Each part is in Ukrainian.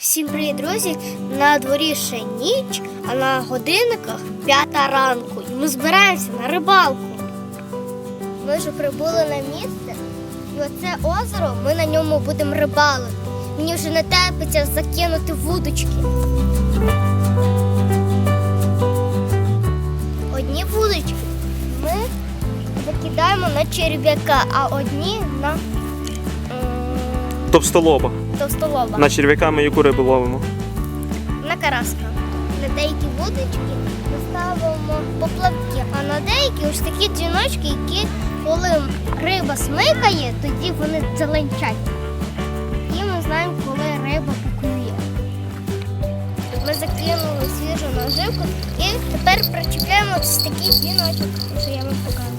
Всім привіт, друзі! На дворі ще ніч, а на годинниках п'ята ранку. І ми збираємося на рибалку. Ми вже прибули на місце, і оце озеро ми на ньому будемо рибалити. Мені вже не терпиться закинути вудочки. Одні вудочки ми закидаємо на черв'яка, а одні на Товстолоба. товстолоба. На черв'яками яку рибу ловимо. на караска. На деякі вудочки ми ставимо поплавки, а на деякі ось такі дзвіночки, які коли риба смикає, тоді вони зеленчать. І ми знаємо, коли риба поклює. Ми закинули свіжу наживку і тепер причіпляємо ось такий дзвіночок, що я вам показувала.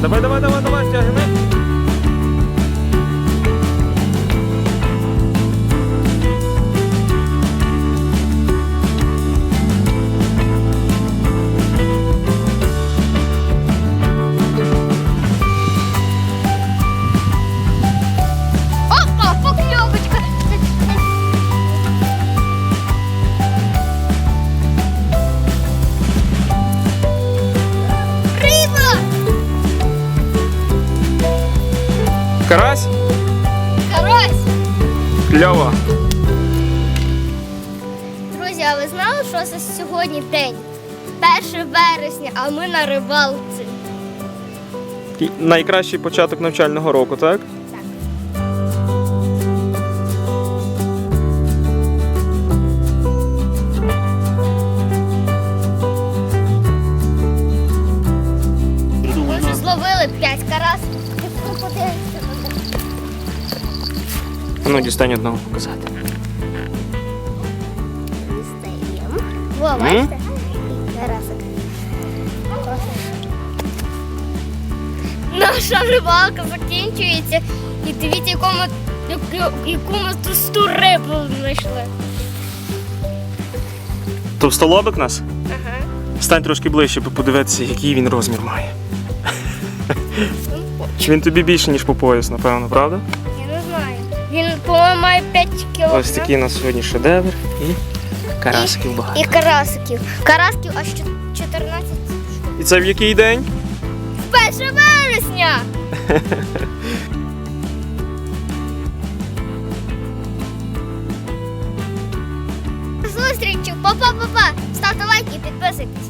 Давай, давай, давай, давай, тягни. Карась? Карась! Кльово. Друзі, а ви знали, що це сьогодні день? 1 вересня, а ми на рибалці. Найкращий початок навчального року, так? Так. Ми вже зловили 5 карас. Ну, дістань одного показати. Дістаємо. Во, бачите? Карасик. Наша рибалка закінчується. І дивіться, яку ми, яку, яку ми товсту рибу знайшли. Товстолобик нас? Ага. Стань трошки ближче, щоб подивитися, який він розмір має. Чи він тобі більше, ніж по пояс, напевно, правда? Він, по-моєму, має 5 кілограмів. Ось такий у нас сьогодні шедевр і карасиків багато. І карасиків. Карасків аж 14 штук. І це в який день? 1 вересня! Зустрічі! Па-па-па-па! Ставте лайки і підписуйтесь.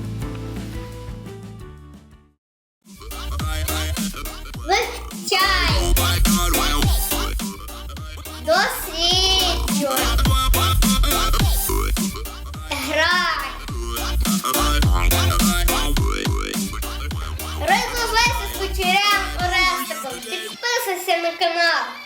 Підписуйся на канал.